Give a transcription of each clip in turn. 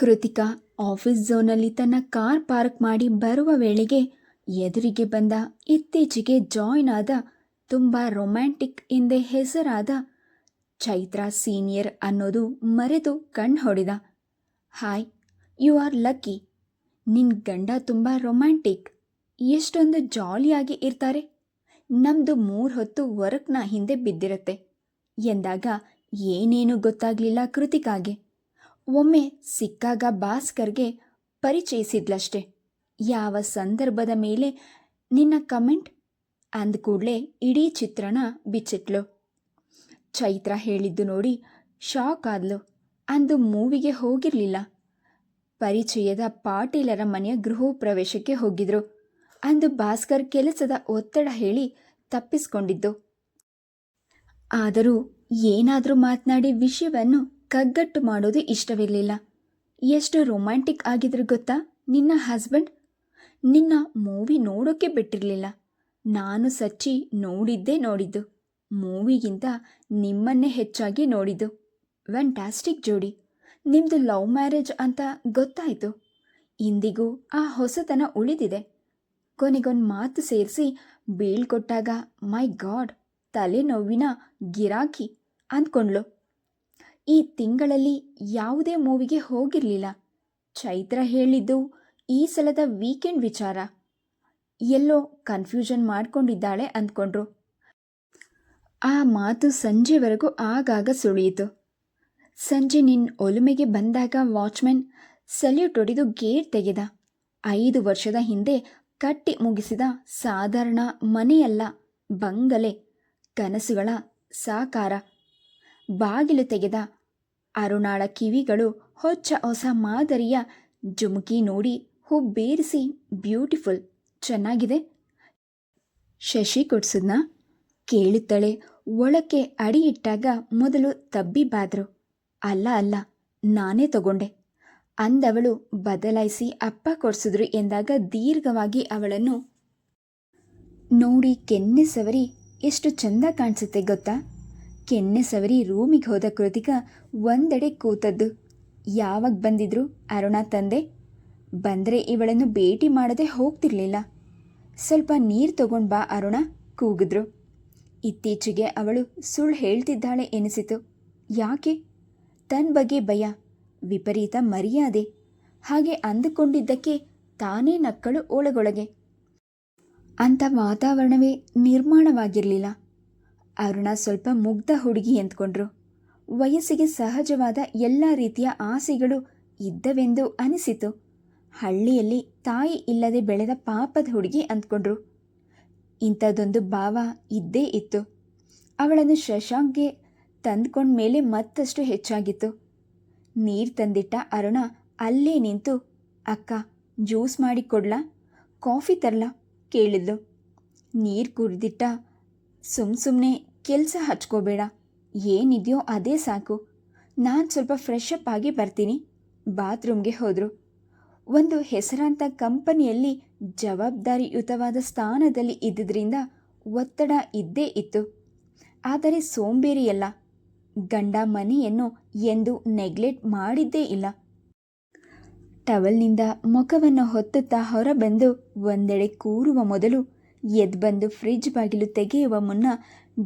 Krithika office ಝೋನಲ್ಲಿ ತನ್ನ car park ಮಾಡಿ ಬರುವ ವೇಳೆಗೆ ಎದುರಿಗೆ ಬಂದ ಇತ್ತೀಚೆಗೆ ಜಾಯ್ನ್ ಆದ ತುಂಬ ರೊಮ್ಯಾಂಟಿಕ್ ಎಂದೇ ಹೆಸರಾದ ಚೈತ್ರ ಸೀನಿಯರ್ ಅನ್ನೋದು ಮರೆತು ಕಣ್ಣು ಹೊಡೆದ. Hi, you are lucky. ನಿನ್ನ ಗಂಡ ತುಂಬ ರೊಮ್ಯಾಂಟಿಕ್. ಎಷ್ಟೊಂದು ಜಾಲಿಯಾಗಿ ಇರ್ತಾರೆ. ನಮ್ಮದು ಮೂರು ಹೊತ್ತು ವರ್ಕ್ನ ಹಿಂದೆ ಬಿದ್ದಿರತ್ತೆ. ಎಂದಾಗ ಏನೇನು ಗೊತ್ತಾಗಲಿಲ್ಲ ಕೃತಿಕಾಗೆ. ಒಮ್ಮೆ ಸಿಕ್ಕಾಗ ಭಾಸ್ಕರ್ಗೆ ಪರಿಚಯಿಸಿದ್ಲಷ್ಟೆ. ಯಾವ ಸಂದರ್ಭದ ಮೇಲೆ ನಿನ್ನ ಕಮೆಂಟ್? ಅಂದ ಕೂಡಲೇ ಇಡೀ ಚಿತ್ರಣ ಬಿಚ್ಚಿಟ್ಲು. ಚೈತ್ರ ಹೇಳಿದ್ದು ನೋಡಿ ಶಾಕ್ ಆದ್ಲು. ಅಂದು ಮೂವಿಗೆ ಹೋಗಿರಲಿಲ್ಲ. ಪರಿಚಯದ ಪಾಟೀಲರ ಮನೆಯ ಗೃಹ ಪ್ರವೇಶಕ್ಕೆ ಹೋಗಿದ್ರು. ಅಂದು ಭಾಸ್ಕರ್ ಕೆಲಸದ ಒತ್ತಡ ಹೇಳಿ ತಪ್ಪಿಸ್ಕೊಂಡಿದ್ದು. ಆದರೂ ಏನಾದರೂ ಮಾತನಾಡಿ ವಿಷಯವನ್ನು ಕಗ್ಗಟ್ಟು ಮಾಡೋದು ಇಷ್ಟವಿರಲಿಲ್ಲ. ಎಷ್ಟು ರೊಮ್ಯಾಂಟಿಕ್ ಆಗಿದ್ರು ಗೊತ್ತಾ? ನಿನ್ನ ಹಸ್ಬೆಂಡ್ ನಿನ್ನ ಮೂವಿ ನೋಡೋಕ್ಕೆ ಬಿಟ್ಟಿರಲಿಲ್ಲ. ನಾನು ಸಚ್ಚಿ ನೋಡಿದ್ದೇ ನೋಡಿದ್ದು. ಮೂವಿಗಿಂತ ನಿಮ್ಮನ್ನೇ ಹೆಚ್ಚಾಗಿ ನೋಡಿದ್ದು. ವ್ಯಾಂಟಾಸ್ಟಿಕ್ ಜೋಡಿ. ನಿಮ್ಮದು ಲವ್ ಮ್ಯಾರೇಜ್ ಅಂತ ಗೊತ್ತಾಯಿತು. ಇಂದಿಗೂ ಆ ಹೊಸತನ ಉಳಿದಿದೆ. ಕೊನೆಗೊಂದು ಮಾತು ಸೇರಿಸಿ ಬೀಳ್ಕೊಟ್ಟಾಗ ಮೈ ಗಾಡ್ ತಲೆನೋವಿನ ಗಿರಾಕಿ ಅಂದ್ಕೊಂಡ್ಲು ಈ ತಿಂಗಳಲ್ಲಿ ಯಾವುದೇ ಮೂವಿಗೆ ಹೋಗಿರಲಿಲ್ಲ. ಚೈತ್ರ ಹೇಳಿದ್ದು ಈ ಸಲದ ವೀಕೆಂಡ್ ವಿಚಾರ. ಎಲ್ಲೋ ಕನ್ಫ್ಯೂಷನ್ ಮಾಡ್ಕೊಂಡಿದ್ದಾಳೆ ಅಂದ್ಕೊಂಡ್ರು. ಆ ಮಾತು ಸಂಜೆವರೆಗೂ ಆಗಾಗ ಸುಳಿಯಿತು. ಸಂಜೆ ನಿನ್ನ ಒಲುಮೆಗೆ ಬಂದಾಗ ವಾಚ್ಮೆನ್ ಸಲ್ಯೂಟ್ ಹೊಡೆದು ಗೇಟ್ ತೆಗೆದ. ಐದು ವರ್ಷದ ಹಿಂದೆ ಕಟ್ಟಿ ಮುಗಿಸಿದ ಸಾಧಾರಣ ಮನೆಯಲ್ಲ, ಬಂಗಲೆ, ಕನಸುಗಳ ಸಾಕಾರ. ಬಾಗಿಲು ತೆಗೆದ ಅರುಣಾಳ ಕಿವಿಗಳು ಹೊಚ್ಚ ಹೊಸ ಮಾದರಿಯ ಜುಮುಕಿ ನೋಡಿ ಹುಬ್ಬೇರಿಸಿ ಬ್ಯೂಟಿಫುಲ್, ಚೆನ್ನಾಗಿದೆ. ಶಶಿ ಕೊಡ್ಸದ್ನ ಕೇಳುತ್ತಳೆ. ಒಳಕ್ಕೆ ಅಡಿ ಇಟ್ಟಾಗ ಮೊದಲು ತಬ್ಬಿ ಬಾದ್ರು. ಅಲ್ಲ ಅಲ್ಲ, ನಾನೇ ತಗೊಂಡೆ. ಅಂದವಳು ಬದಲಾಯಿಸಿ ಅಪ್ಪ ಕೊಡ್ಸಿದ್ರು ಎಂದಾಗ ದೀರ್ಘವಾಗಿ ಅವಳನ್ನು ನೋಡಿ ಕೆನ್ನೆ ಸವರಿ ಎಷ್ಟು ಚಂದ ಕಾಣಿಸುತ್ತೆ ಗೊತ್ತಾ? ಕೆನ್ನೆ ಸವರಿ ರೂಮಿಗೆ ಹೋದ ಕೃತಿಕ ಒಂದೆಡೆ ಕೂತದ್ದು. ಯಾವಾಗ ಬಂದಿದ್ರು ಅರುಣ ತಂದೆ? ಬಂದರೆ ಇವಳನ್ನು ಭೇಟಿ ಮಾಡದೆ ಹೋಗ್ತಿರ್ಲಿಲ್ಲ. ಸ್ವಲ್ಪ ನೀರು ತಗೊಂಡು ಬಾ ಅರುಣ, ಕೂಗಿದ್ರು. ಇತ್ತೀಚೆಗೆ ಅವಳು ಸುಳ್ಳು ಹೇಳ್ತಿದ್ದಾಳೆ ಎನಿಸಿತು. ಯಾಕೆ? ತನ್ನ ಬಗ್ಗೆ ಭಯ, ವಿಪರೀತ ಮರ್ಯಾದೆ. ಹಾಗೆ ಅಂದುಕೊಂಡಿದ್ದಕ್ಕೆ ತಾನೇ ನಕ್ಕಳು ಒಳಗೊಳಗೆ ಅಂಥ ವಾತಾವರಣವೇ ನಿರ್ಮಾಣವಾಗಿರಲಿಲ್ಲ. ಅರುಣ ಸ್ವಲ್ಪ ಮುಗ್ಧ ಹುಡುಗಿ ಎಂದ್ಕೊಂಡ್ರು. ವಯಸ್ಸಿಗೆ ಸಹಜವಾದ ಎಲ್ಲ ರೀತಿಯ ಆಸೆಗಳು ಇದ್ದವೆಂದು ಅನಿಸಿತು. ಹಳ್ಳಿಯಲ್ಲಿ ತಾಯಿ ಇಲ್ಲದೆ ಬೆಳೆದ ಪಾಪದ ಹುಡುಗಿ ಅಂದ್ಕೊಂಡ್ರು. ಇಂಥದ್ದೊಂದು ಭಾವ ಇದ್ದೇ ಇತ್ತು. ಅವಳನ್ನು ಶಶಾಂಕ್ಗೆ ತಂದ್ಕೊಂಡ ಮೇಲೆ ಮತ್ತಷ್ಟು ಹೆಚ್ಚಾಗಿತ್ತು. ನೀರು ತಂದಿಟ್ಟ ಅರುಣ ಅಲ್ಲೇ ನಿಂತು, ಅಕ್ಕ, ಜ್ಯೂಸ್ ಮಾಡಿ ಕೊಡ್ಲಾ ಕಾಫಿ ತರಲಾ? ಕೇಳಿದ್ಲು. ನೀರು ಕುಡಿದಿಟ್ಟ ಸುಮ್ ಸುಮ್ಮನೆ ಕೆಲಸ ಹಚ್ಕೋಬೇಡ. ಏನಿದೆಯೋ ಅದೇ ಸಾಕು. ನಾನು ಸ್ವಲ್ಪ ಫ್ರೆಶ್ ಅಪ್ ಆಗಿ ಬರ್ತೀನಿ. ಬಾತ್ರೂಮ್ಗೆ ಹೋದರು. ಒಂದು ಹೆಸರಾಂತ ಕಂಪನಿಯಲ್ಲಿ ಜವಾಬ್ದಾರಿಯುತವಾದ ಸ್ಥಾನದಲ್ಲಿ ಇದ್ದುದರಿಂದ ಒತ್ತಡ ಇದ್ದೇ ಇತ್ತು. ಆದರೆ ಸೋಂಬೇರಿಯಲ್ಲ. ಗಂಡ ಮನೆಯನ್ನು ಎಂದು ನೆಗ್ಲೆಕ್ಟ್ ಮಾಡಿದ್ದೇ ಇಲ್ಲ. ಟವಲ್ನಿಂದ ಮುಖವನ್ನು ಹೊತ್ತುತ್ತಾ ಹೊರಬಂದು ಒಂದೆಡೆ ಕೂರುವ ಮೊದಲು ಎದ್ದು ಬಂದು ಫ್ರಿಜ್ ಬಾಗಿಲು ತೆಗೆಯುವ ಮುನ್ನ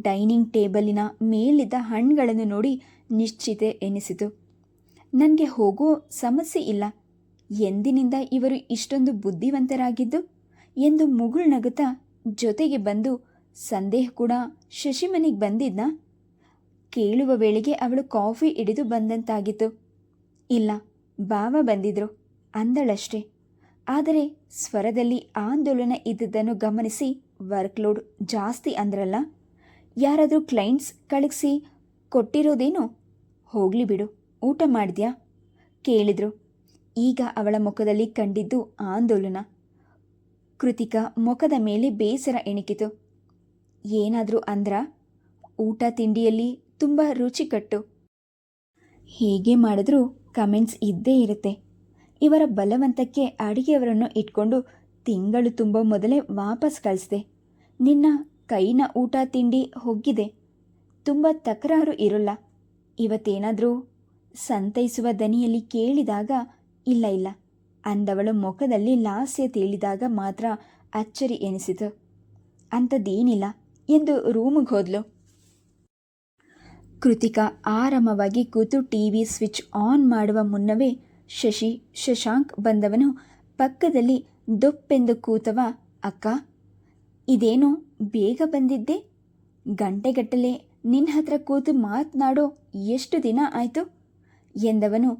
ಡೈನಿಂಗ್ ಟೇಬಲಿನ ಮೇಲಿದ್ದ ಹಣ್ಣುಗಳನ್ನು ನೋಡಿ ನಿಶ್ಚಿತೆ ಎನಿಸಿತು. ನನಗೆ ಹೋಗೋ ಸಮಸ್ಯೆ ಇಲ್ಲ. ಎಂದಿನಿಂದ ಇವರು ಇಷ್ಟೊಂದು ಬುದ್ಧಿವಂತರಾಗಿದ್ದು? ಎಂದು ಮುಗುಳು ನಗುತ್ತಾ ಜೊತೆಗೆ ಬಂದು, ಸಂದೇಹ ಕೂಡ ಶಶಿಮನಿಗೆ ಬಂದಿದ್ದ ಕೇಳುವ ವೇಳೆಗೆ ಅವಳು ಕಾಫಿ ಹಿಡಿದು ಬಂದಂತಾಗಿತ್ತು. ಇಲ್ಲ, ಬಾವ ಬಂದಿದ್ರು, ಅಂದಳಷ್ಟೆ. ಆದರೆ ಸ್ವರದಲ್ಲಿ ಆಂದೋಲನ ಇದ್ದದ್ದನ್ನು ಗಮನಿಸಿ ವರ್ಕ್ಲೋಡ್ ಜಾಸ್ತಿ ಅಂದ್ರಲ್ಲ? ಯಾರಾದರೂ ಕ್ಲೈಂಟ್ಸ್ ಕಳಿಸಿ ಕೊಟ್ಟಿರೋದೇನು? ಹೋಗಲಿ ಬಿಡು, ಊಟ ಮಾಡಿದ್ಯಾ? ಕೇಳಿದ್ರು. ಈಗ ಅವಳ ಮುಖದಲ್ಲಿ ಕಂಡಿದ್ದು ಆಂದೋಲನ. ಕೃತಿಕ ಮುಖದ ಮೇಲೆ ಬೇಸರ ಎಣಿಕಿತು. ಏನಾದರೂ ಅಂದ್ರ? ಊಟ ತಿಂಡಿಯಲ್ಲಿ ತುಂಬ ರುಚಿಕಟ್ಟು. ಹೇಗೆ ಮಾಡಿದ್ರೂ ಕಮೆಂಟ್ಸ್ ಇದ್ದೇ ಇರುತ್ತೆ. ಇವರ ಬಲವಂತಕ್ಕೆ ಅಡಿಗೆಯವರನ್ನು ಇಟ್ಕೊಂಡು ತಿಂಗಳು ತುಂಬ ಮೊದಲೇ ವಾಪಸ್ ಕಳಿಸ್ದೆ. ನಿನ್ನ ಕೈನ ಊಟ ತಿಂಡಿ ಹೋಗಿದೆ. ತುಂಬ ತಕರಾರು ಇರೋಲ್ಲ. ಇವತ್ತೇನಾದರೂ ಸಂತೈಸುವ ದನಿಯಲ್ಲಿ ಕೇಳಿದಾಗ ಇಲ್ಲ ಇಲ್ಲ. ಅಂದವಳ ಮುಖದಲ್ಲಿ ಲಾಸ್ಯ ತೇಳಿದಾಗ ಮಾತ್ರ ಅಚ್ಚರಿ ಎನಿಸಿತು. ಅಂಥದ್ದೇನಿಲ್ಲ ಎಂದು ರೂಮಿಗೆ ಹೋದ್ಲು. ಕೃತಿಕಾ ಆರಾಮವಾಗಿ ಕೂತು ಟಿ ವಿ ಸ್ವಿಚ್ ಆನ್ ಮಾಡುವ ಮುನ್ನವೇ ಶಶಿ ಶಶಾಂಕ್ ಬಂದವನು ಪಕ್ಕದಲ್ಲಿ ದೊಪ್ಪೆಂದು ಕೂತವ ಅಕ್ಕ, ಇದೇನು ಬೇಗ ಬಂದಿದ್ದೆ? ಗಂಟೆಗಟ್ಟಲೆ ನಿನ್ನ ಹತ್ರ ಕೂತು ಮಾತನಾಡೋ ಎಷ್ಟು ದಿನ ಆಯಿತು? ಎಂದವನು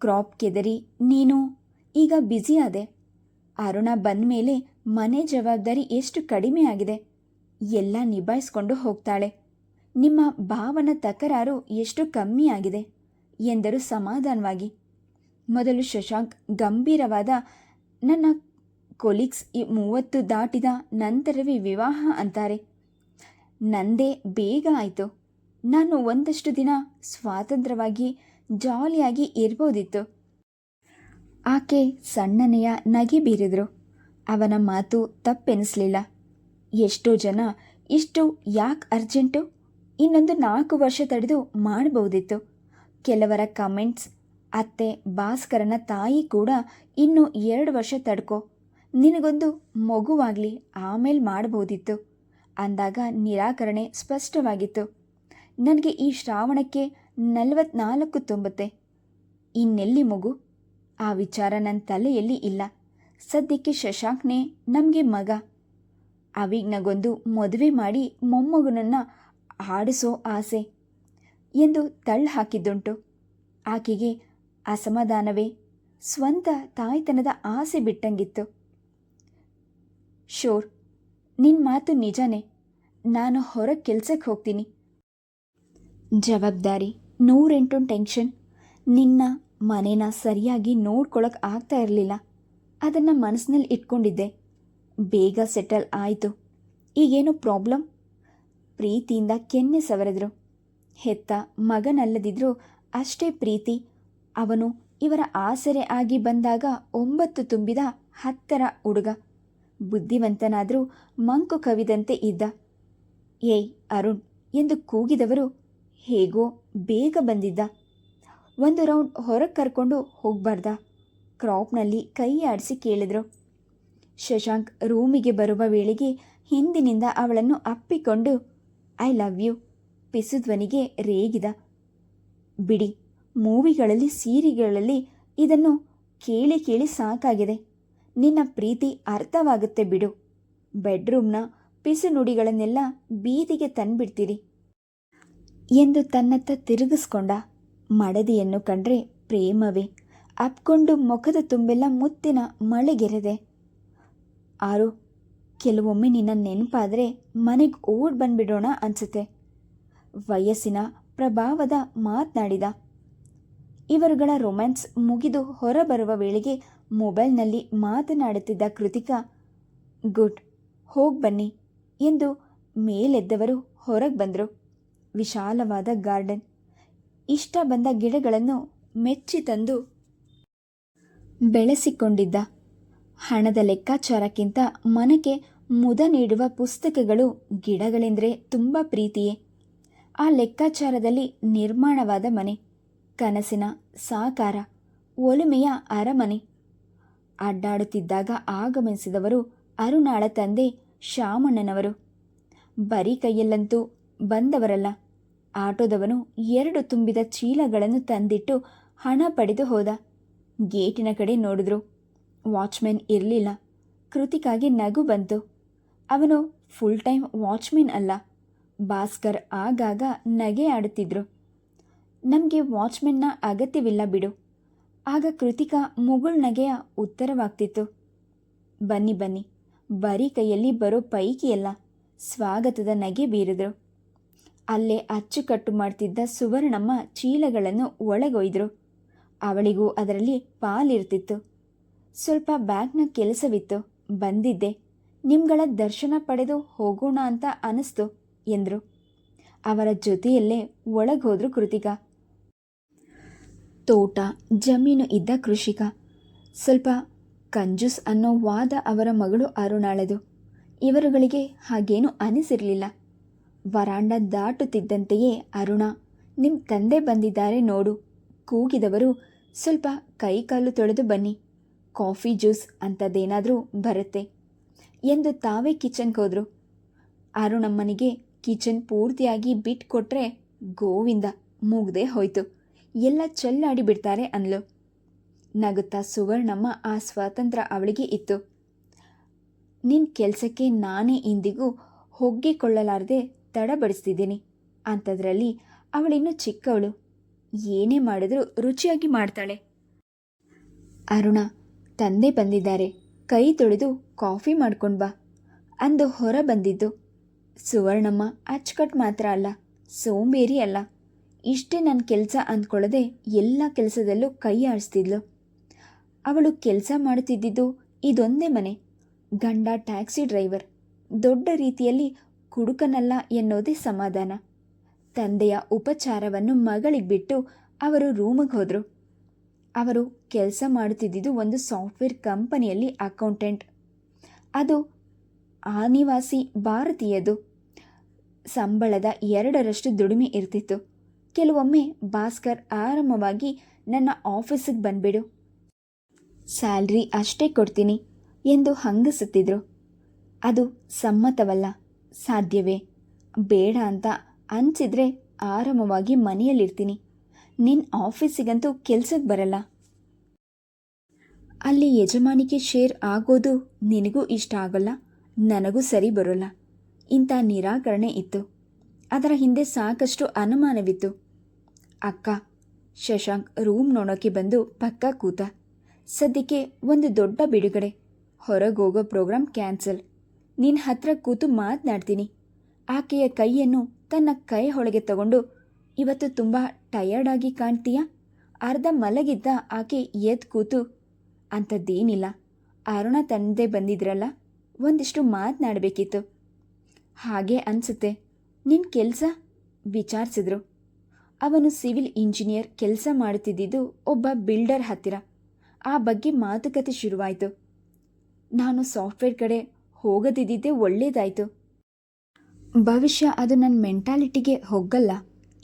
ಕ್ರಾಪ್ ಕೆದರಿ, ನೀನು ಈಗ ಬ್ಯುಸಿ ಆದೆ. ಅರುಣ ಬಂದಮೇಲೆ ಮನೆ ಜವಾಬ್ದಾರಿ ಎಷ್ಟು ಕಡಿಮೆ ಆಗಿದೆ? ಎಲ್ಲ ನಿಭಾಯಿಸ್ಕೊಂಡು ಹೋಗ್ತಾಳೆ. ನಿಮ್ಮ ಭಾವನ ತಕರಾರು ಎಷ್ಟು ಕಮ್ಮಿ ಆಗಿದೆ? ಎಂದರು ಸಮಾಧಾನವಾಗಿ. ಮೊದಲು ಶಶಾಂಕ್ ಗಂಭೀರವಾದ, ನನ್ನ ಕೊಲೀಗ್ಸ್ ಈ ಮೂವತ್ತು ದಾಟಿದ ನಂತರವೇ ವಿವಾಹ ಅಂತಾರೆ. ನಂದೇ ಬೇಗ ಆಯಿತು. ನಾನು ಒಂದಷ್ಟು ದಿನ ಸ್ವಾತಂತ್ರ್ಯವಾಗಿ, ಜಾಲಿಯಾಗಿ ಇರ್ಬೋದಿತ್ತು. ಆಕೆ ಸಣ್ಣನೆಯ ನಗೆ ಬೀರಿದ್ರು. ಅವನ ಮಾತು ತಪ್ಪೆನಿಸಲಿಲ್ಲ. ಎಷ್ಟೋ ಜನ, ಇಷ್ಟು ಯಾಕೆ ಅರ್ಜೆಂಟು? ಇನ್ನೊಂದು ನಾಲ್ಕು ವರ್ಷ ತಡೆದು ಮಾಡಬಹುದಿತ್ತು ಕೆಲವರ ಕಮೆಂಟ್ಸ್ ಅತ್ತೆ ಭಾಸ್ಕರನ ತಾಯಿ ಕೂಡ ಇನ್ನೂ ಎರಡು ವರ್ಷ ತಡ್ಕೋ. ನಿನಗೊಂದು ಮಗುವಾಗಲಿ ಆಮೇಲೆ ಮಾಡ್ಬೋದಿತ್ತು. ಅಂದಾಗ ನಿರಾಕರಣೆ ಸ್ಪಷ್ಟವಾಗಿತ್ತು. ನನಗೆ ಈ ಶ್ರಾವಣಕ್ಕೆ ನಲವತ್ನಾಲ್ಕು ತುಂಬುತ್ತೆ. ಇನ್ನೆಲ್ಲಿ ಮಗು? ಆ ವಿಚಾರ ನನ್ನ ತಲೆಯಲ್ಲಿ ಇಲ್ಲ. ಸದ್ಯಕ್ಕೆ ಶಶಾಂಕ್ನೇ ನಮಗೆ ಮಗ. ಅವಿಗ್ನಗೊಂದು ಮದುವೆ ಮಾಡಿ ಮೊಮ್ಮಗನನ್ನು ಆಡಿಸೋ ಆಸೆ. ಎಂದು ತಳ್ಳು ಹಾಕಿದ್ದುಂಟು. ಆಕೆಗೆ ಅಸಮಾಧಾನವೇ? ಸ್ವಂತ ತಾಯ್ತನದ ಆಸೆ ಬಿಟ್ಟಂಗಿತ್ತು. ಶೋರ್ ನಿನ್ನ ಮಾತು ನಿಜನೇ. ನಾನು ಹೊರಗೆ ಕೆಲ್ಸಕ್ಕೆ ಹೋಗ್ತೀನಿ. ಜವಾಬ್ದಾರಿ, ನೂರೆಂಟು ಟೆನ್ಷನ್. ನಿನ್ನ ಮನೇನ ಸರಿಯಾಗಿ ನೋಡ್ಕೊಳಕ್ಕೆ ಆಗ್ತಾ ಇರಲಿಲ್ಲ. ಅದನ್ನು ಮನಸ್ಸಿನಲ್ಲಿ ಇಟ್ಕೊಂಡಿದ್ದೆ. ಬೇಗ ಸೆಟಲ್ ಆಯಿತು. ಈಗೇನು ಪ್ರಾಬ್ಲಮ್? ಪ್ರೀತಿಯಿಂದ ಕೆನ್ನೆ ಸವರಿದ್ರು. ಹೆತ್ತ ಮಗನಲ್ಲದಿದ್ರೂ ಅಷ್ಟೇ ಪ್ರೀತಿ ಅವನು ಇವರ ಆಸರೆ ಆಗಿ ಬಂದಾಗ ಒಂಬತ್ತು ತುಂಬಿದ ಹತ್ತರ ಹುಡುಗ ಬುದ್ಧಿವಂತನಾದರೂ ಮಂಕು ಕವಿದಂತೆ ಇದ್ದ. ಏಯ್ ಅರುಣ್ ಎಂದು ಕೂಗಿದವರು ಹೇಗೋ ಬೇಗ ಬಂದಿದ್ದ. ಒಂದು ರೌಂಡ್ ಹೊರಗೆ ಕರ್ಕೊಂಡು ಹೋಗ್ಬಾರ್ದ. ಕ್ರಾಪ್ನಲ್ಲಿ ಕೈ ಆಡಿಸಿ ಕೇಳಿದ್ರು. ಶಶಾಂಕ್ ರೂಮಿಗೆ ಬರುವ ವೇಳೆಗೆ ಹಿಂದಿನಿಂದ ಅವಳನ್ನು ಅಪ್ಪಿಕೊಂಡು, ಐ ಲವ್ ಯು, ಪಿಸುಧ್ವನಿಗೆ ರೇಗಿದ. ಬಿಡಿ ಮೂವಿಗಳಲ್ಲಿ, ಸೀರಿಗಳಲ್ಲಿ ಇದನ್ನು ಕೇಳಿ ಕೇಳಿ ಸಾಕಾಗಿದೆ. ನಿನ್ನ ಪ್ರೀತಿ ಅರ್ಥವಾಗುತ್ತೆ ಬಿಡು. ಬೆಡ್ರೂಮ್ನ ಪಿಸು ನುಡಿಗಳನ್ನೆಲ್ಲ ಬೀದಿಗೆ ತಂದ್ಬಿಡ್ತೀರಿ. ಎಂದು ತನ್ನತ್ತ ತಿರುಗಿಸ್ಕೊಂಡ ಮಡದಿಯನ್ನು ಕಂಡ್ರೆ ಪ್ರೇಮವೇ. ಅಪ್ಕೊಂಡು ಮುಖದ ತುಂಬೆಲ್ಲ ಮುತ್ತಿನ ಮಳೆಗೆರೆದೆ. ಆರು, ಕೆಲವೊಮ್ಮೆ ನಿನ್ನ ನೆನಪಾದರೆ ಮನೆಗೆ ಓಡ್ ಬಂದ್ಬಿಡೋಣ ಅನ್ಸುತ್ತೆ. ವಯಸ್ಸಿನ ಪ್ರಭಾವದ ಮಾತನಾಡಿದ ಇವರುಗಳ ರೊಮ್ಯಾನ್ಸ್ ಮುಗಿದು ಹೊರಬರುವ ವೇಳೆಗೆ ಮೊಬೈಲ್ನಲ್ಲಿ ಮಾತನಾಡುತ್ತಿದ್ದ ಕೃತಿಕಾ, ಗುಡ್, ಹೋಗಿ ಬನ್ನಿ ಎಂದು ಮೇಲೆದ್ದವರು ಹೊರಗೆ ಬಂದರು. ವಿಶಾಲವಾದ ಗಾರ್ಡನ್. ಇಷ್ಟ ಬಂದ ಗಿಡಗಳನ್ನು ಮೆಚ್ಚಿ ತಂದು ಬೆಳೆಸಿಕೊಂಡಿದ್ದ. ಹಣದ ಲೆಕ್ಕಾಚಾರಕ್ಕಿಂತ ಮನಕ್ಕೆ ಮುದ ನೀಡುವ ಪುಸ್ತಕಗಳು ಗಿಡಗಳೆಂದರೆ ತುಂಬ ಪ್ರೀತಿಯೇ. ಆ ಲೆಕ್ಕಾಚಾರದಲ್ಲಿ ನಿರ್ಮಾಣವಾದ ಮನೆ. ಕನಸಿನ ಸಾಕಾರ, ಒಲುಮೆಯ ಅರಮನೆ. ಅಡ್ಡಾಡುತ್ತಿದ್ದಾಗ ಆಗಮಿಸಿದವರು ಅರುಣಾಳ ತಂದೆ ಶಾಮಣ್ಣನವರು. ಬರೀ ಕೈಯಲ್ಲಂತೂ ಬಂದವರಲ್ಲ. ಆಟೋದವನು ಎರಡು ತುಂಬಿದ ಚೀಲಗಳನ್ನು ತಂದಿಟ್ಟು ಹಣ ಪಡೆದು ಹೋದ. ಗೇಟಿನ ಕಡೆ ನೋಡಿದ್ರು. ವಾಚ್ಮೆನ್ ಇರಲಿಲ್ಲ. ಕೃತಿಕಾಗಿ ನಗು ಬಂತು. ಅವನು ಫುಲ್ ಟೈಮ್ ವಾಚ್ಮೆನ್ ಅಲ್ಲ. ಭಾಸ್ಕರ್ ಆಗಾಗ ನಗೆ ಆಡುತ್ತಿದ್ರು. ನಮಗೆ ವಾಚ್ಮೆನ್ನ ಅಗತ್ಯವಿಲ್ಲ ಬಿಡು. ಆಗ ಕೃತಿಕಾ ಮುಗುಳ್ನಗೆಯ ಉತ್ತರವಾಗ್ತಿತ್ತು. ಬನ್ನಿ ಬನ್ನಿ. ಬರೀ ಕೈಯಲ್ಲಿ ಬರೋ ಪೈಕಿಯಲ್ಲ ಸ್ವಾಗತದ ನಗೆ ಬೀರಿದ್ರು. ಅಲ್ಲೇ ಅಚ್ಚುಕಟ್ಟು ಮಾಡ್ತಿದ್ದ ಸುವರ್ಣಮ್ಮ ಚೀಲಗಳನ್ನು ಒಳಗೊಯ್ದರು. ಅವಳಿಗೂ ಅದರಲ್ಲಿ ಪಾಲಿರ್ತಿತ್ತು. ಸ್ವಲ್ಪ ಬ್ಯಾಗ್ನ ಕೆಲಸವಿತ್ತು, ಬಂದಿದ್ದೆ. ನಿಮ್ಗಳ ದರ್ಶನ ಪಡೆದು ಹೋಗೋಣ ಅಂತ ಅನಿಸ್ತು, ಎಂದರು. ಅವರ ಜೊತೆಯಲ್ಲೇ ಒಳಗೋದ್ರು ಕೃತಿಕಾ. ತೋಟ, ಜಮೀನು ಇದ್ದ ಕೃಷಿಕ. ಸ್ವಲ್ಪ ಕಂಜುಸ್ ಅನ್ನೋ ವಾದ ಅವರ ಮಗಳು ಅರುಣಾಳದು. ಇವರುಗಳಿಗೆ ಹಾಗೇನು ಅನಿಸಿರಲಿಲ್ಲ. ವರಾಂಡ ದಾಟುತ್ತಿದ್ದಂತೆಯೇ ಅರುಣ ನಿಮ್ಮ ತಂದೆ ಬಂದಿದ್ದಾರೆ ನೋಡು. ಕೂಗಿದವರು ಸ್ವಲ್ಪ ಕೈ ಕಾಲು ತೊಳೆದು ಬನ್ನಿ. ಕಾಫಿ ಜ್ಯೂಸ್ ಅಂಥದ್ದೇನಾದರೂ ಬರುತ್ತೆ ಎಂದು ತಾವೇ ಕಿಚನ್ಗೆ ಹೋದರು. ಅರುಣಮ್ಮನಿಗೆ ಕಿಚನ್ ಪೂರ್ತಿಯಾಗಿ ಬಿಟ್ಟು ಕೊಟ್ಟರೆ ಗೋವಿಂದ ಮುಗ್ದೇ ಹೋಯ್ತು. ಎಲ್ಲ ಚೆಲ್ಲಾಡಿ ಬಿಡ್ತಾರೆ ಅನ್ಲು. ನಗುತ್ತಾ ಸುವರ್ಣಮ್ಮ ಆ ಸ್ವಾತಂತ್ರ್ಯ ಅವಳಿಗೆ ಇತ್ತು. ನಿನ್ನ ಕೆಲಸಕ್ಕೆ ನಾನೇ ಇಂದಿಗೂ ಹೊಗ್ಗಿಕೊಳ್ಳಲಾರದೆ ತಡಬಡಿಸ್ತಿದ್ದೀನಿ ಅಂಥದ್ರಲ್ಲಿ ಅವಳಿನ್ನೂ ಚಿಕ್ಕವಳು. ಏನೇ ಮಾಡಿದ್ರೂ ರುಚಿಯಾಗಿ ಮಾಡ್ತಾಳೆ. ಅರುಣ, ತಂದೆ ಬಂದಿದ್ದಾರೆ. ಕೈ ತೊಳೆದು ಕಾಫಿ ಮಾಡ್ಕೊಂಡು ಬಾ ಅಂದು ಹೊರ ಬಂದಿದ್ದು. ಸುವರ್ಣಮ್ಮ ಅಚ್ಚುಕಟ್ಟು ಮಾತ್ರ ಅಲ್ಲ, ಸೋಂಬೇರಿ ಅಲ್ಲ. ಇಷ್ಟೇ ನನ್ನ ಕೆಲಸ ಅಂದ್ಕೊಳ್ಳದೆ ಎಲ್ಲ ಕೆಲಸದಲ್ಲೂ ಕೈ ಆಡಿಸ್ತಿದ್ಲು. ಅವಳು ಕೆಲಸ ಮಾಡುತ್ತಿದ್ದಿದ್ದು ಇದೊಂದೇ ಮನೆ, ಗಂಡ ಟ್ಯಾಕ್ಸಿ ಡ್ರೈವರ್, ದೊಡ್ಡ ರೀತಿಯಲ್ಲಿ ಕುಡುಕನಲ್ಲ ಎನ್ನೋದೇ ಸಮಾಧಾನ. ತಂದೆಯ ಉಪಚಾರವನ್ನು ಮಗಳಿಗೆ ಬಿಟ್ಟು ಅವರು ರೂಮಿಗೆ ಹೋದರು. ಅವರು ಕೆಲಸ ಮಾಡುತ್ತಿದ್ದಿದ್ದು ಒಂದು ಸಾಫ್ಟ್ವೇರ್ ಕಂಪನಿಯಲ್ಲಿ ಅಕೌಂಟೆಂಟ್. ಅದು ಆನಿವಾಸಿ ಭಾರತೀಯದು. ಸಂಬಳದ ಎರಡರಷ್ಟು ದುಡಿಮೆ ಇರ್ತಿತ್ತು. ಕೆಲವೊಮ್ಮೆ ಭಾಸ್ಕರ್ ಆರಾಮವಾಗಿ ನನ್ನ ಆಫೀಸಿಗೆ ಬಂದ್ಬಿಡು. ಸ್ಯಾಲ್ರಿ ಅಷ್ಟೇ ಕೊಡ್ತೀನಿ ಎಂದು ಹಂಗಸುತ್ತಿದ್ರು. ಅದು ಸಮ್ಮತವಲ್ಲ, ಸಾಧ್ಯವೇ? ಬೇಡ ಅಂತ ಅನ್ಸಿದ್ರೆ ಆರಾಮವಾಗಿ ಮನೆಯಲ್ಲಿರ್ತೀನಿ. ನಿನ್ನ ಆಫೀಸಿಗಂತೂ ಕೆಲ್ಸಕ್ಕೆ ಬರಲ್ಲ. ಅಲ್ಲಿ ಯಜಮಾನಿಕೆ ಶೇರ್ ಆಗೋದು ನಿನಗೂ ಇಷ್ಟ ಆಗೋಲ್ಲ, ನನಗೂ ಸರಿ ಬರೋಲ್ಲ. ಇಂಥ ನಿರಾಕರಣೆ ಇತ್ತು. ಅದರ ಹಿಂದೆ ಸಾಕಷ್ಟು ಅನುಮಾನವಿತ್ತು. ಅಕ್ಕ. ಶಶಾಂಕ್ ರೂಮ್ ನೋಡೋಕೆ ಬಂದು ಪಕ್ಕ ಕೂತ. ಸದ್ಯಕ್ಕೆ ಒಂದು ದೊಡ್ಡ ಬಿಡುಗಡೆ. ಹೊರಗೋಗೋ ಪ್ರೋಗ್ರಾಮ್ ಕ್ಯಾನ್ಸಲ್. ನಿನ್ನ ಹತ್ರ ಕೂತು ಮಾತನಾಡ್ತೀನಿ. ಆಕೆಯ ಕೈಯನ್ನು ತನ್ನ ಕೈ ಹೊಳಗೆ ತಗೊಂಡು, ಇವತ್ತು ತುಂಬ ಟಯರ್ಡ್ ಆಗಿ ಕಾಣ್ತೀಯಾ? ಅರ್ಧ ಮಲಗಿದ್ದ ಆಕೆ ಎದ್ದು ಕೂತು ಅಂಥದ್ದೇನಿಲ್ಲ ಅರುಣ ತಂದೆ ಬಂದಿದ್ರಲ್ಲ, ಒಂದಿಷ್ಟು ಮಾತನಾಡಬೇಕಿತ್ತು. ಹಾಗೆ ಅನ್ಸುತ್ತೆ. ನಿನ್ನ ಕೆಲಸ? ವಿಚಾರಿಸಿದ್ರು. ಅವನು ಸಿವಿಲ್ ಇಂಜಿನಿಯರ್ ಕೆಲಸ ಮಾಡುತ್ತಿದ್ದಿದ್ದು ಒಬ್ಬ ಬಿಲ್ಡರ್ ಹತ್ತಿರ. ಆ ಬಗ್ಗೆ ಮಾತುಕತೆ ಶುರುವಾಯಿತು. ನಾನು ಸಾಫ್ಟ್ವೇರ್ ಕಡೆ ಹೋಗದಿದ್ದಿದ್ದೇ ಒಳ್ಳೇದಾಯಿತು. ಭವಿಷ್ಯ ಅದು ನನ್ನ ಮೆಂಟಾಲಿಟಿಗೆ ಹೋಗಲ್ಲ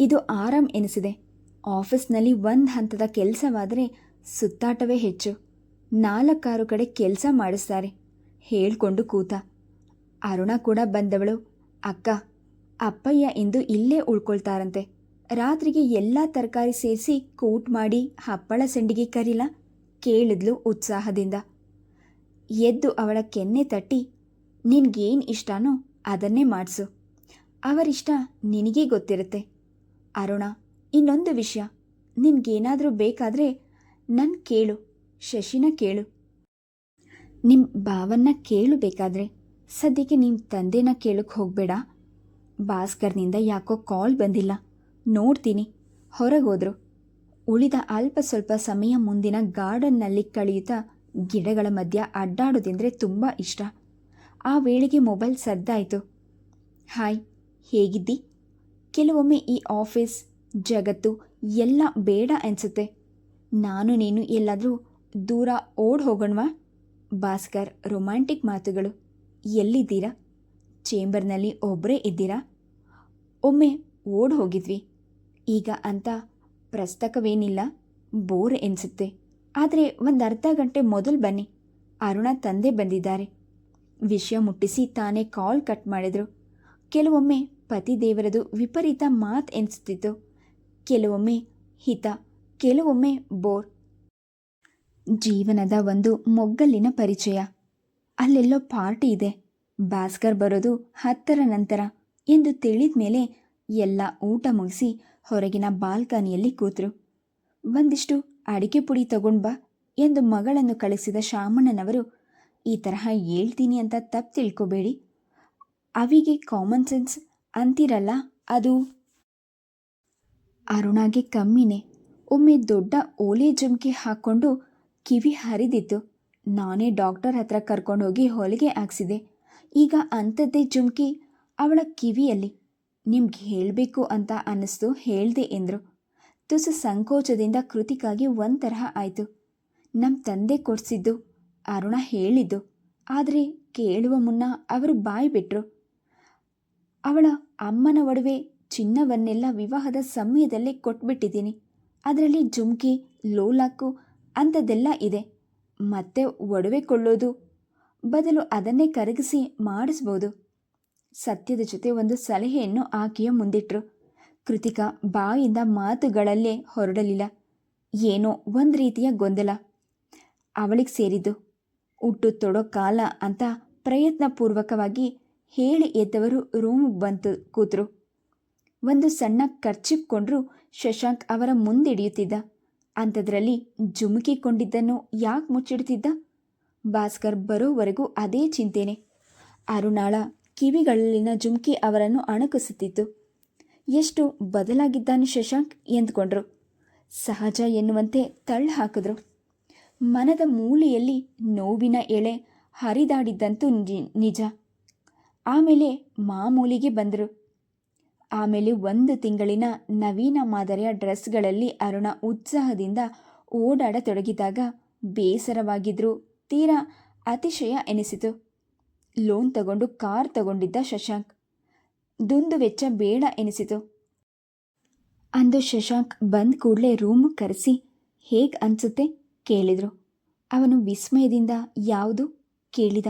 ಇದು ಆರಾಮ್ ಎನಿಸಿದೆ. ಆಫೀಸ್ನಲ್ಲಿ ಒಂದು ಹಂತದ ಕೆಲಸವಾದರೆ ಸುತ್ತಾಟವೇ ಹೆಚ್ಚು. ನಾಲ್ಕಾರು ಕಡೆ ಕೆಲಸ ಮಾಡಿಸ್ತಾರೆ. ಹೇಳ್ಕೊಂಡು ಕೂತ. ಅರುಣ ಕೂಡ ಬಂದವಳು. ಅಕ್ಕ, ಅಪ್ಪಯ್ಯ ಇಂದು ಇಲ್ಲೇ ಉಳ್ಕೊಳ್ತಾರಂತೆ. ರಾತ್ರಿಗೆ ಎಲ್ಲ ತರಕಾರಿ ಸೇರಿಸಿ ಕೂಟ್ ಮಾಡಿ ಹಪ್ಪಳ ಸಂಡಿಗೆ ಕರೀಲ? ಕೇಳಿದ್ಲು ಉತ್ಸಾಹದಿಂದ. ಎದ್ದು ಅವಳ ಕೆನ್ನೆ ತಟ್ಟಿ, ನಿನ್ಗೇನು ಇಷ್ಟನೋ ಅದನ್ನೇ ಮಾಡಿಸು. ಅವರಿಷ್ಟ ನಿನಗೇ ಗೊತ್ತಿರುತ್ತೆ. ಅರುಣ, ಇನ್ನೊಂದು ವಿಷಯ. ನಿನ್ಗೇನಾದರೂ ಬೇಕಾದರೆ ನನ್ನ ಕೇಳು, ಶಶಿನ ಕೇಳು. ನಿಮ್ಮ ಭಾವನ್ನ ಕೇಳು ಬೇಕಾದರೆ. ಸದ್ಯಕ್ಕೆ ನಿಮ್ಮ ತಂದೆನ ಕೇಳಕ್ಕೆ ಹೋಗಬೇಡ. ಭಾಸ್ಕರ್ನಿಂದ ಯಾಕೋ ಕಾಲ್ ಬಂದಿಲ್ಲ. ನೋಡ್ತೀನಿ. ಹೊರಗೋದ್ರು. ಉಳಿದ ಅಲ್ಪ ಸ್ವಲ್ಪ ಸಮಯ ಮುಂದಿನ ಗಾರ್ಡನ್ನಲ್ಲಿ ಕಳೆಯುತ್ತಾ ಗಿಡಗಳ ಮಧ್ಯ ಅಡ್ಡಾಡೋದೆಂದರೆ ತುಂಬ ಇಷ್ಟ. ಆ ವೇಳೆಗೆ ಮೊಬೈಲ್ ಸದ್ದಾಯಿತು ಹಾಯ್, ಹೇಗಿದ್ದಿ? ಕೆಲವೊಮ್ಮೆ ಈ ಆಫೀಸ್, ಜಗತ್ತು ಎಲ್ಲ ಬೇಡ ಅನಿಸುತ್ತೆ. ನಾನು ನೀನು ಎಲ್ಲಾದರೂ ದೂರ ಓಡ್ ಹೋಗೋಣವಾ? ಭಾಸ್ಕರ್, ರೊಮ್ಯಾಂಟಿಕ್ ಮಾತುಗಳು. ಎಲ್ಲಿದ್ದೀರಾ? ಚೇಂಬರ್ನಲ್ಲಿ ಒಬ್ಬರೇ ಇದ್ದೀರಾ? ಒಮ್ಮೆ ಓಡ್ ಹೋಗಿದ್ವಿ. ಈಗ ಅಂತ ಪ್ರಸ್ತಕವೇನಿಲ್ಲ ಬೋರ್ ಎನಿಸುತ್ತೆ. ಆದರೆ ಒಂದು ಅರ್ಧ ಗಂಟೆ ಮೊದಲು ಬನ್ನಿ. ಅರುಣ ತಂದೆ ಬಂದಿದ್ದಾರೆ. ವಿಷಯ ಮುಟ್ಟಿಸಿ ತಾನೇ ಕಾಲ್ ಕಟ್ ಮಾಡಿದರು. ಕೆಲವೊಮ್ಮೆ ಪತಿ ದೇವರದು ವಿಪರೀತ ಮಾತು ಎನಿಸುತ್ತಿತ್ತು. ಕೆಲವೊಮ್ಮೆ ಹಿತ, ಕೆಲವೊಮ್ಮೆ ಬೋರ್. ಜೀವನದ ಒಂದು ಮೊಗ್ಗಲ್ಲಿನ ಪರಿಚಯ. ಅಲ್ಲೆಲ್ಲೋ ಪಾರ್ಟಿ ಇದೆ. ಭಾಸ್ಕರ್ ಬರೋದು ಹತ್ತರ ನಂತರ ಎಂದು ತಿಳಿದ ಮೇಲೆ ಎಲ್ಲ ಊಟ ಮುಗಿಸಿ ಹೊರಗಿನ ಬಾಲ್ಕನಿಯಲ್ಲಿ ಕೂತರು. ಒಂದಿಷ್ಟು ಅಡಿಕೆ ಪುಡಿ ತಗೊಂಡ್ ಬಾ ಎಂದು ಮಗಳನ್ನು ಕಳಿಸಿದ ಶಾಮಣ್ಣನವರು, ಈ ತರಹ ಹೇಳ್ತೀನಿ ಅಂತ ತಪ್ಪು ತಿಳ್ಕೋಬೇಡಿ. ಅವಿಗೆ ಕಾಮನ್ ಸೆನ್ಸ್ ಅಂತಿರಲ್ಲ, ಅದು ಅರುಣಾಗೆ ಕಮ್ಮಿನೇ. ಒಮ್ಮೆ ದೊಡ್ಡ ಓಲೆ ಜುಮ್ಕೆ ಹಾಕ್ಕೊಂಡು ಕಿವಿ ಹರಿದಿತ್ತು. ನಾನೇ ಡಾಕ್ಟರ್ ಹತ್ರ ಕರ್ಕೊಂಡೋಗಿ ಹೊಲಿಗೆ ಹಾಕ್ಸಿದೆ. ಈಗ ಅಂಥದ್ದೇ ಜುಮ್ಕಿ ಅವಳ ಕಿವಿಯಲ್ಲಿ. ನಿಮ್ಗೆ ಹೇಳಬೇಕು ಅಂತ ಅನ್ನಿಸ್ತು, ಹೇಳ್ದೆ ಎಂದರು. ತುಸು ಸಂಕೋಚದಿಂದ ಕೃತಿಕಾಗಿ ಒಂಥರಹ ಆಯಿತು. ನಮ್ಮ ತಂದೆ ಕೊಡಿಸಿದ್ದು, ಅರುಣ ಹೇಳಿದ್ದು. ಆದರೆ ಕೇಳುವ ಮುನ್ನ ಅವರು ಬಾಯಿ ಬಿಟ್ಟರು ಅವಳ ಅಮ್ಮನ ಒಡವೆ ಚಿನ್ನವನ್ನೆಲ್ಲ ವಿವಾಹದ ಸಮಯದಲ್ಲೇ ಕೊಟ್ಬಿಟ್ಟಿದ್ದೀನಿ. ಅದರಲ್ಲಿ ಜುಮ್ಕಿ, ಲೋಲಾಕು ಅಂಥದ್ದೆಲ್ಲ ಇದೆ. ಮತ್ತೆ ಒಡವೆ ಕೊಳ್ಳೋದು, ಬದಲು ಅದನ್ನೇ ಕರಗಿಸಿ ಮಾಡಿಸ್ಬೋದು. ಸತ್ಯದ ಜೊತೆ ಒಂದು ಸಲಹೆಯನ್ನು ಆಕೆಯ ಮುಂದಿಟ್ರು. ಕೃತಿಕಾ ಬಾಯಿಂದ ಮಾತುಗಳಲ್ಲೇ ಹೊರಡಲಿಲ್ಲ. ಏನೋ ಒಂದು ರೀತಿಯ ಗೊಂದಲ. ಅವಳಿಗೆ ಸೇರಿದ್ದು, ಹುಟ್ಟು ತೊಡೋ ಕಾಲ ಅಂತ ಪ್ರಯತ್ನಪೂರ್ವಕವಾಗಿ ಹೇಳಿ ಎದ್ದವರು ರೂಮ್ ಬಂತು ಕೂತರು. ಒಂದು ಸಣ್ಣ ಖರ್ಚಿಕೊಂಡ್ರು ಶಶಾಂಕ್ ಅವರ ಮುಂದಿಡಿಯುತ್ತಿದ್ದ. ಅಂಥದ್ರಲ್ಲಿ ಜುಮುಕಿಕೊಂಡಿದ್ದನ್ನು ಯಾಕೆ ಮುಚ್ಚಿಡ್ತಿದ್ದ? ಭಾಸ್ಕರ್ ಬರೋವರೆಗೂ ಅದೇ ಚಿಂತೆನೆ. ಅರುಣಾಳ ಕಿವಿಗಳಲ್ಲಿನ ಜುಮ್ಕಿ ಅವರನ್ನು ಅಣಕಿಸುತ್ತಿತ್ತು. ಎಷ್ಟು ಬದಲಾಗಿದ್ದಾನೆ ಶಶಾಂಕ್? ಎಂದುಕೊಂಡ್ರು. ಸಹಜ ಎನ್ನುವಂತೆ ತಳ್ಳು ಹಾಕಿದ್ರು ಮನದ ಮೂಲೆಯಲ್ಲಿ ನೋವಿನ ಎಳೆ ಹರಿದಾಡಿದ್ದಂತೂ ನಿಜ- ಆಮೇಲೆ ಮಾಮೂಲಿಗೆ ಬಂದರು. ಆಮೇಲೆ ಒಂದು ತಿಂಗಳಿನ ನವೀನ ಮಾದರಿಯ ಡ್ರೆಸ್ಗಳಲ್ಲಿ ಅರುಣ ಉತ್ಸಾಹದಿಂದ ಓಡಾಡತೊಡಗಿದಾಗ ಬೇಸರವಾಗಿದ್ರು ತೀರಾ ಅತಿಶಯ ಎನಿಸಿತು. ಲೋನ್ ತಗೊಂಡು ಕಾರ್ ತಗೊಂಡಿದ್ದ ಶಶಾಂಕ್. ದುಂದು ವೆಚ್ಚ ಬೇಡ ಎನಿಸಿತು. ಅಂದು ಶಶಾಂಕ್ ಬಂದ ಕೂಡಲೇ ರೂಮ್ ಕರೆಸಿ ಹೇಗೆ ಅನಿಸುತ್ತೆ ಕೇಳಿದರು. ಅವನು ವಿಸ್ಮಯದಿಂದ ಯಾವುದು ಕೇಳಿದ.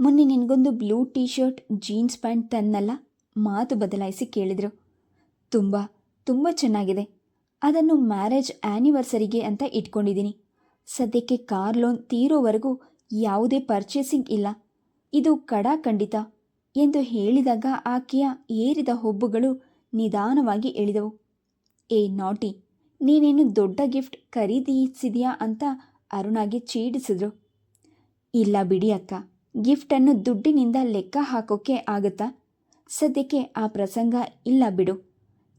ಮೊನ್ನೆ ನಿನಗೊಂದು blue T shirt jeans pant ತನ್ನಲ್ಲ ಮಾತು ಬದಲಾಯಿಸಿ ಕೇಳಿದರು. ತುಂಬ ತುಂಬ ಚೆನ್ನಾಗಿದೆ. ಅದನ್ನು ಮ್ಯಾರೇಜ್ ಆ್ಯನಿವರ್ಸರಿಗೆ ಅಂತ ಇಟ್ಕೊಂಡಿದ್ದೀನಿ. ಸದ್ಯಕ್ಕೆ ಕಾರ್ ಲೋನ್ ತೀರೋವರೆಗೂ ಯಾವುದೇ ಪರ್ಚೇಸಿಂಗ್ ಇಲ್ಲ. ಇದು ಕಡಾ ಖಂಡಿತ ಎಂದು ಹೇಳಿದಾಗ ಆಕೆಯ ಏರಿದ ಹೊಬ್ಬುಗಳು ನಿಧಾನವಾಗಿ ಎಳಿದವು. ಏ ನಾಟಿ, ನೀನೇನು ದೊಡ್ಡ ಗಿಫ್ಟ್ ಖರೀದಿಸಿದೆಯಾ ಅಂತ ಅರುಣಾಗೆ ಚೀಡಿಸಿದ್ರು ಇಲ್ಲ ಬಿಡಿ ಅಕ್ಕ ಗಿಫ್ಟನ್ನು ದುಡ್ಡಿನಿಂದ ಲೆಕ್ಕ ಹಾಕೋಕೆ ಆಗುತ್ತಾ? ಸದ್ಯಕ್ಕೆ ಆ ಪ್ರಸಂಗ ಇಲ್ಲ ಬಿಡು.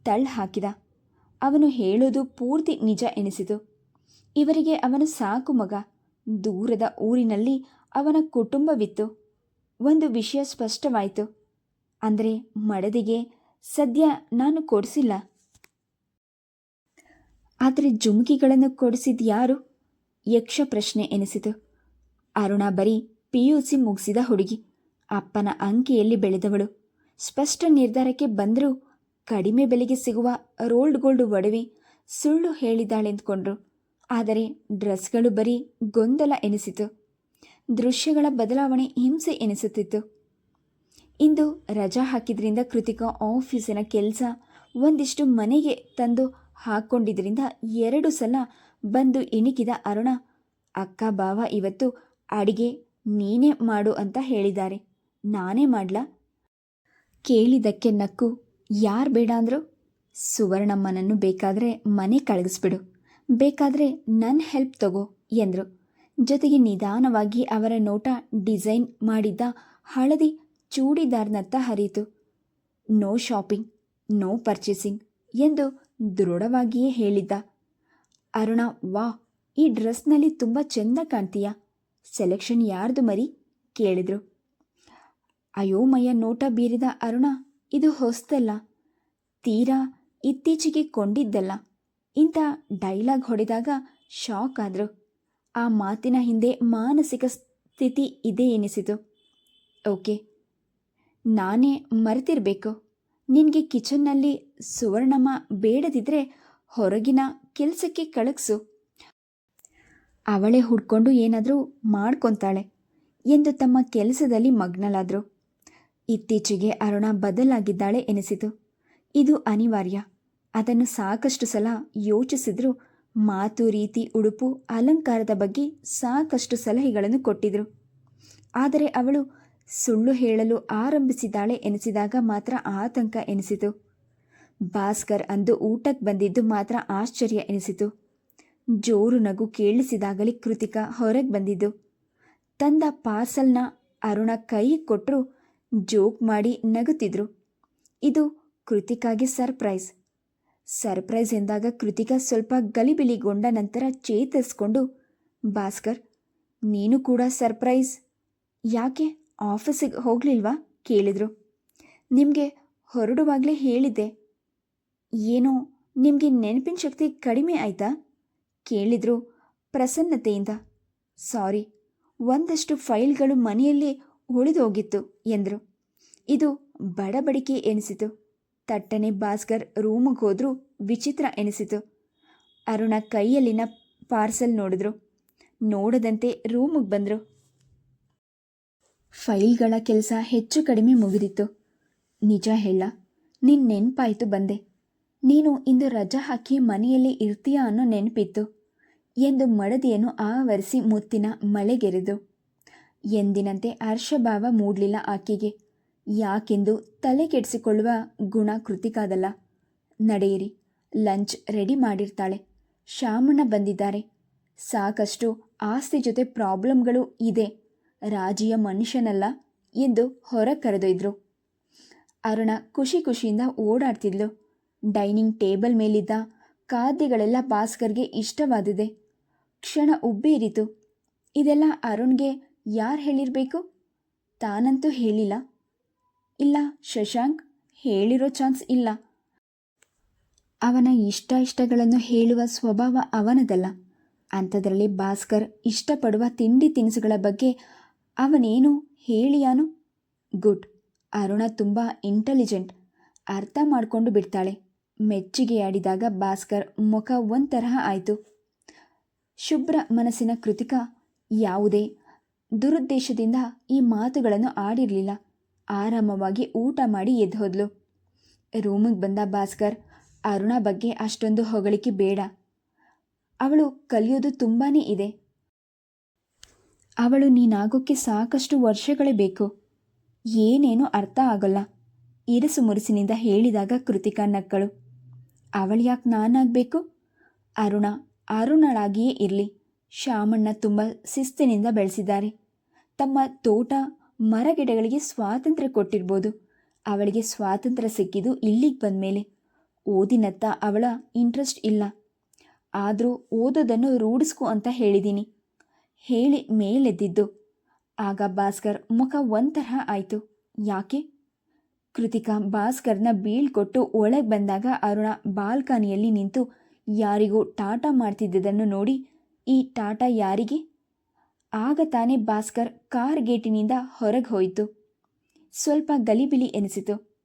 ತಳ್ಳು ಹಾಕಿದ. ಅವನು ಹೇಳೋದು ಪೂರ್ತಿ ನಿಜ ಎನಿಸಿತು. ಇವರಿಗೆ ಅವನು ಸಾಕು ಮಗ. ದೂರದ ಊರಿನಲ್ಲಿ ಅವನ ಕುಟುಂಬವಿತ್ತು. ಒಂದು ವಿಷಯ ಸ್ಪಷ್ಟವಾಯಿತು. ಅಂದರೆ ಮಡದಿಗೆ ಸದ್ಯ ನಾನು ಕೊಡಿಸಿಲ್ಲ. ಆದರೆ ಜುಮುಕಿಗಳನ್ನು ಕೊಡಿಸಿದ ಯಾರು? ಯಕ್ಷ ಪ್ರಶ್ನೆ ಎನಿಸಿತು. ಅರುಣ ಬರೀ ಪಿ ಯು ಸಿ ಮುಗಿಸಿದ ಹುಡುಗಿ. ಅಪ್ಪನ ಅಂಕೆಯಲ್ಲಿ ಬೆಳೆದವಳು. ಸ್ಪಷ್ಟ ನಿರ್ಧಾರಕ್ಕೆ ಬಂದರೂ ಕಡಿಮೆ ಬೆಲೆಗೆ ಸಿಗುವ ರೋಲ್ಡ್ ಗೋಲ್ಡ್ ಒಡವೆ ಸುಳ್ಳು ಹೇಳಿದ್ದಾಳೆಂದುಕೊಂಡ್ರು. ಆದರೆ ಡ್ರೆಸ್ಗಳು ಬರೀ ಗೊಂದಲ ಎನಿಸಿತು. ದೃಶ್ಯಗಳ ಬದಲಾವಣೆ ಹಿಂಸೆ ಎನಿಸುತ್ತಿತ್ತು. ಇಂದು ರಜಾ ಹಾಕಿದ್ರಿಂದ ಕೃತಿಕಾ ಆಫೀಸಿನ ಕೆಲಸ ಒಂದಿಷ್ಟು ಮನೆಗೆ ತಂದು ಹಾಕ್ಕೊಂಡಿದ್ರಿಂದ ಎರಡು ಸಲ ಬಂದು ಇಣಿಕಿದ ಅರುಣ, ಅಕ್ಕ, ಬಾವ, ಇವತ್ತು ಅಡಿಗೆ ನೀನೇ ಮಾಡು ಅಂತ ಹೇಳಿದ್ದಾರೆ. ನಾನೇ ಮಾಡ್ಲಾ? ಕೇಳಿದಕ್ಕೆ ನಕ್ಕು, ಯಾರು ಬೇಡ ಅಂದರು? ಸುವರ್ಣಮ್ಮನನ್ನು ಬೇಕಾದರೆ ಮನೆ ಕಳಗಿಸ್ಬಿಡು. ಬೇಕಾದರೆ ನನ್ನ ಹೆಲ್ಪ್ ತಗೋ ಎಂದರು. ಜೊತೆಗೆ ನಿಧಾನವಾಗಿ ಅವರ ನೋಟ ಡಿಸೈನ್ ಮಾಡಿದ್ದ ಹಳದಿ ಚೂಡಿದಾರ್ನತ್ತ ಹರಿಯಿತು. ನೋ ಶಾಪಿಂಗ್, ನೋ ಪರ್ಚೇಸಿಂಗ್ ಎಂದು ದೃಢವಾಗಿಯೇ ಹೇಳಿದ್ದ. ಅರುಣ ವಾ ಈ ಡ್ರೆಸ್ನಲ್ಲಿ ತುಂಬ ಚೆಂದ ಕಾಣ್ತೀಯ? ಸೆಲೆಕ್ಷನ್ ಯಾರ್ದು ಮರಿ? ಕೇಳಿದ್ರು. ಅಯೋಮಯ ನೋಟ ಬೀರಿದ ಅರುಣ, ಇದು ಹೊಸ್ತಲ್ಲ. ತೀರಾ ಇತ್ತೀಚೆಗೆ ಕೊಂಡಿದ್ದಲ್ಲ. ಇಂಥ ಡೈಲಾಗ್ ಹೊಡೆದಾಗ ಶಾಕ್ ಆದರು. ಆ ಮಾತಿನ ಹಿಂದೆ ಮಾನಸಿಕ ಸ್ಥಿತಿ ಇದೆ ಎನಿಸಿತು. ಓಕೆ. ನಾನೇ ಮರೆತಿರಬೇಕು. ನಿನಗೆ ಕಿಚನ್ನಲ್ಲಿ ಸುವರ್ಣಮ್ಮ ಬೇಡದಿದ್ದರೆ ಹೊರಗಿನ ಕೆಲಸಕ್ಕೆ ಕಳಗಿಸು. ಅವಳೇ ಹುಡ್ಕೊಂಡು ಏನಾದರೂ ಮಾಡ್ಕೊತಾಳೆ ಎಂದು ತಮ್ಮ ಕೆಲಸದಲ್ಲಿ ಮಗ್ನಲಾದರು ಇತ್ತೀಚೆಗೆ ಅರುಣ ಬದಲಾಗಿದ್ದಾಳೆ ಎನಿಸಿತು. ಇದು ಅನಿವಾರ್ಯ. ಅದನ್ನು ಸಾಕಷ್ಟು ಸಲ ಯೋಚಿಸಿದ್ರು ಮಾತು, ರೀತಿ, ಉಡುಪು, ಅಲಂಕಾರದ ಬಗ್ಗೆ ಸಾಕಷ್ಟು ಸಲಹೆಗಳನ್ನು ಕೊಟ್ಟಿದ್ರು. ಆದರೆ ಅವಳು ಸುಳ್ಳು ಹೇಳಲು ಆರಂಭಿಸಿದ್ದಾಳೆ ಎನಿಸಿದಾಗ ಮಾತ್ರ ಆತಂಕ ಎನಿಸಿತು. ಭಾಸ್ಕರ್ ಅಂದು ಊಟಕ್ಕೆ ಬಂದಿದ್ದು ಮಾತ್ರ ಆಶ್ಚರ್ಯ ಎನಿಸಿತು. ಜೋರು ನಗು ಕೇಳಿಸಿದಾಗಲೇ ಕೃತಿಕಾ ಹೊರಗೆ ಬಂದಿದ್ದು. ತಂದ ಪಾರ್ಸಲ್ನ ಅರುಣ ಕೈ ಕೊಟ್ಟರು ಜೋಕ್ ಮಾಡಿ ನಗುತ್ತಿದ್ರು. ಇದು ಕೃತಿಕಾಗೆ ಸರ್ಪ್ರೈಸ್. ಸರ್ಪ್ರೈಸ್ ಎಂದಾಗ ಕೃತಿಕಾ ಸ್ವಲ್ಪ ಗಲಿಬಿಲಿಗೊಂಡ ನಂತರ ಚೇತರಿಸ್ಕೊಂಡು, ಭಾಸ್ಕರ್, ನೀನು ಕೂಡ ಸರ್ಪ್ರೈಸ್. ಯಾಕೆ ಆಫೀಸಿಗೆ ಹೋಗಲಿಲ್ವಾ? ಕೇಳಿದರು. ನಿಮಗೆ ಹೊರಡುವಾಗಲೇ ಹೇಳಿದ್ದೆ. ಏನೋ ನಿಮಗೆ ನೆನಪಿನ ಶಕ್ತಿ ಕಡಿಮೆ ಆಯ್ತಾ? ಕೇಳಿದ್ರು ಪ್ರಸನ್ನತೆಯಿಂದ. ಸಾರಿ, ಒಂದಷ್ಟು ಫೈಲ್ಗಳು ಮನೆಯಲ್ಲಿ ಉಳಿದೋಗಿತ್ತು, ಎಂದರು. ಇದು ಬಡಬಡಿಕೆ ಎನಿಸಿತು. ತಟ್ಟನೆ ಭಾಸ್ಕರ್ ರೂಮಿಗೆ ಹೋದರೂ ವಿಚಿತ್ರ ಎನಿಸಿತು. ಅರುಣ ಕೈಯಲ್ಲಿನ ಪಾರ್ಸಲ್ ನೋಡಿದ್ರು. ನೋಡದಂತೆ ರೂಮಿಗೆ ಬಂದರು. ಫೈಲ್ಗಳ ಕೆಲಸ ಹೆಚ್ಚು ಕಡಿಮೆ ಮುಗಿದಿತ್ತು. ನಿಜ ಹೇಳ ನಿನ್ನ ನೆನಪಾಯಿತು ಬಂದೆ. ನೀನು ಇಂದು ರಜಾ ಹಾಕಿ ಮನೆಯಲ್ಲಿ ಇರ್ತೀಯ ಅನ್ನೋ ನೆನಪಿತ್ತು. ಎಂದು ಮಡದಿಯನ್ನು ಆವರಿಸಿ ಮುತ್ತಿನ ಮಳೆಗೆರೆದು. ಎಂದಿನಂತೆ ಹರ್ಷಭಾವ ಮೂಡಲಿಲ್ಲ ಆಕೆಗೆ. ಯಾಕೆಂದು ತಲೆ ಕೆಡಿಸಿಕೊಳ್ಳುವ ಗುಣ ಕೃತಿಕಾದಲ್ಲ. ನಡೆಯಿರಿ, ಲಂಚ್ ರೆಡಿ ಮಾಡಿರ್ತಾಳೆ. ಶಾಮಣ್ಣ ಬಂದಿದ್ದಾರೆ. ಸಾಕಷ್ಟು ಆಸ್ತಿ ಜೊತೆ ಪ್ರಾಬ್ಲಮ್ಗಳು ಇದೆ. ರಾಜಿಯ ಮನುಷ್ಯನಲ್ಲ ಎಂದು ಹೊರ ಕರೆದೊಯ್ದರು. ಅರುಣ ಖುಷಿ ಖುಷಿಯಿಂದ ಓಡಾಡ್ತಿದ್ಲು. ಡೈನಿಂಗ್ ಟೇಬಲ್ ಮೇಲಿದ್ದ ಖಾದ್ಯಗಳೆಲ್ಲ ಭಾಸ್ಕರ್ಗೆ ಇಷ್ಟವಾದಿದೆ. ಕ್ಷಣ ಉಬ್ಬೇರಿತು. ಇದೆಲ್ಲ ಅರುಣ್ಗೆ ಯಾರು ಹೇಳಿರಬೇಕು? ತಾನಂತೂ ಹೇಳಿಲ್ಲ. ಇಲ್ಲ, ಶಶಾಂಕ್, ಹೇಳಿರೋ ಚಾನ್ಸ್ ಇಲ್ಲ. ಅವನ ಇಷ್ಟ ಇಷ್ಟಗಳನ್ನು ಹೇಳುವ ಸ್ವಭಾವ ಅವನದಲ್ಲ. ಅಂಥದ್ರಲ್ಲಿ ಭಾಸ್ಕರ್ ಇಷ್ಟಪಡುವ ತಿಂಡಿ ತಿನಿಸುಗಳ ಬಗ್ಗೆ ಅವನೇನು ಹೇಳಿಯಾನು? ಗುಡ್, ಅರುಣ ತುಂಬ ಇಂಟೆಲಿಜೆಂಟ್, ಅರ್ಥ ಮಾಡಿಕೊಂಡು ಬಿಡ್ತಾಳೆ. ಮೆಚ್ಚುಗೆಯಾಡಿದಾಗ ಭಾಸ್ಕರ್ ಮುಖ ಒಂತರಹ ಆಯಿತು. ಶುಭ್ರ ಮನಸ್ಸಿನ ಕೃತಿಕ ಯಾವುದೇ ದುರುದ್ದೇಶದಿಂದ ಈ ಮಾತುಗಳನ್ನು ಆಡಿರಲಿಲ್ಲ. ಆರಾಮವಾಗಿ ಊಟ ಮಾಡಿ ಎದ್ದು ಹೋದ್ಲು. ರೂಮಿಗೆ ಬಂದ ಭಾಸ್ಕರ್, ಅರುಣ ಬಗ್ಗೆ ಅಷ್ಟೊಂದು ಹೊಗಳಿಕೆ ಬೇಡ. ಅವಳು ಕಲಿಯೋದು ತುಂಬಾ ಇದೆ. ಅವಳು ನೀನಾಗೋಕ್ಕೆ ಸಾಕಷ್ಟು ವರ್ಷಗಳೇ ಬೇಕು. ಏನೇನೋ ಅರ್ಥ ಆಗೋಲ್ಲ. ಇರಸು ಮುರುಸಿನಿಂದ ಹೇಳಿದಾಗ ಕೃತಿಕಾ ನಕ್ಕಳು. ಅವಳು ಯಾಕೆ ನಾನಾಗಬೇಕು? ಅರುಣ, ಅರುಣಳಾಗಿಯೇ ಇರಲಿ. ಶಾಮಣ್ಣ ತುಂಬ ಶಿಸ್ತಿನಿಂದ ಬೆಳೆಸಿದ್ದಾರೆ. ತಮ್ಮ ತೋಟ ಮರಗಿಡಗಳಿಗೆ ಸ್ವಾತಂತ್ರ್ಯ ಕೊಟ್ಟಿರ್ಬೋದು. ಅವಳಿಗೆ ಸ್ವಾತಂತ್ರ್ಯ ಸಿಕ್ಕಿದ್ದು ಇಲ್ಲಿಗೆ ಬಂದಮೇಲೆ. ಓದಿನತ್ತ ಅವಳ ಇಂಟ್ರೆಸ್ಟ್ ಇಲ್ಲ. ಆದರೂ ಓದೋದನ್ನು ರೂಢಿಸ್ಕೊ ಅಂತ ಹೇಳಿದ್ದೀನಿ ಹೇಳಿ ಮೇಲೆದ್ದಿದ್ದು. ಆಗ ಭಾಸ್ಕರ್ ಮುಖ ಒಂಥರ ಆಯಿತು. ಯಾಕೆ? ಕೃತಿಕಾ ಭಾಸ್ಕರ್ನ ಬೀಳ್ಕೊಟ್ಟು ಒಳಗೆ ಬಂದಾಗ ಅರುಣ ಬಾಲ್ಕನಿಯಲ್ಲಿ ನಿಂತು ಯಾರಿಗೂ ಟಾಟಾ ಮಾಡ್ತಿದ್ದದನ್ನು ನೋಡಿ, ಈ ಟಾಟಾ ಯಾರಿಗೆ? ಆಗ ತಾನೇ ಭಾಸ್ಕರ್ ಕಾರ್ ಗೇಟಿನಿಂದ ಹೊರಗೆ ಹೋಯಿತು. ಸ್ವಲ್ಪ ಗಲಿಬಿಲಿ ಎನಿಸಿತು.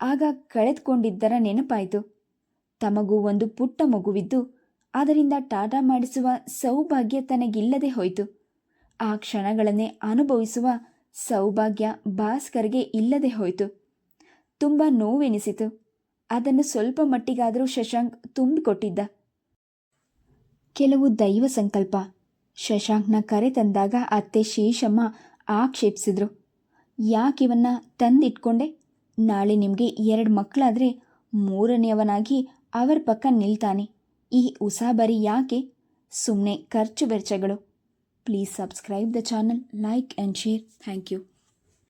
ಆಗ ಕಳೆದುಕೊಂಡಿದ್ದರ ನೆನಪಾಯಿತು. ತಮಗೂ ಒಂದು ಪುಟ್ಟ ಮಗುವಿದ್ದು, ಅದರಿಂದ ಟಾಟಾ ಮಾಡಿಸುವ ಸೌಭಾಗ್ಯ ತನಗಿಲ್ಲದೆ ಹೋಯಿತು. ಆ ಕ್ಷಣಗಳನ್ನೇ ಅನುಭವಿಸುವ ಸೌಭಾಗ್ಯ ಭಾಸ್ಕರ್ಗೆ ಇಲ್ಲದೆ ಹೋಯಿತು. ತುಂಬ ನೋವೆನಿಸಿತು. ಅದನ್ನು ಸ್ವಲ್ಪ ಮಟ್ಟಿಗಾದರೂ ಶಶಾಂಕ್ ತುಂಬಿಕೊಟ್ಟಿದ್ದ. ಕೆಲವು ದೈವ ಸಂಕಲ್ಪ. ಶಶಾಂಕ್ನ ಕರೆ ತಂದಾಗ ಅತ್ತೆ ಶೇಷಮ್ಮ ಆಕ್ಷೇಪಿಸಿದ್ರು. ಯಾಕಿವನ್ನ ತಂದಿಟ್ಕೊಂಡೆ? ನಾಳೆ ನಿಮಗೆ ಎರಡು ಮಕ್ಕಳಾದರೆ ಮೂರನೆಯವನಾಗಿ ಅವರ ಪಕ್ಕ ನಿಲ್ತಾನೆ. ಈ ಉಸಾಬರಿ ಯಾಕೆ? ಸುಮ್ಮನೆ ಖರ್ಚು ವೆಚ್ಚಗಳು. Please subscribe the channel, like and share. Thank you.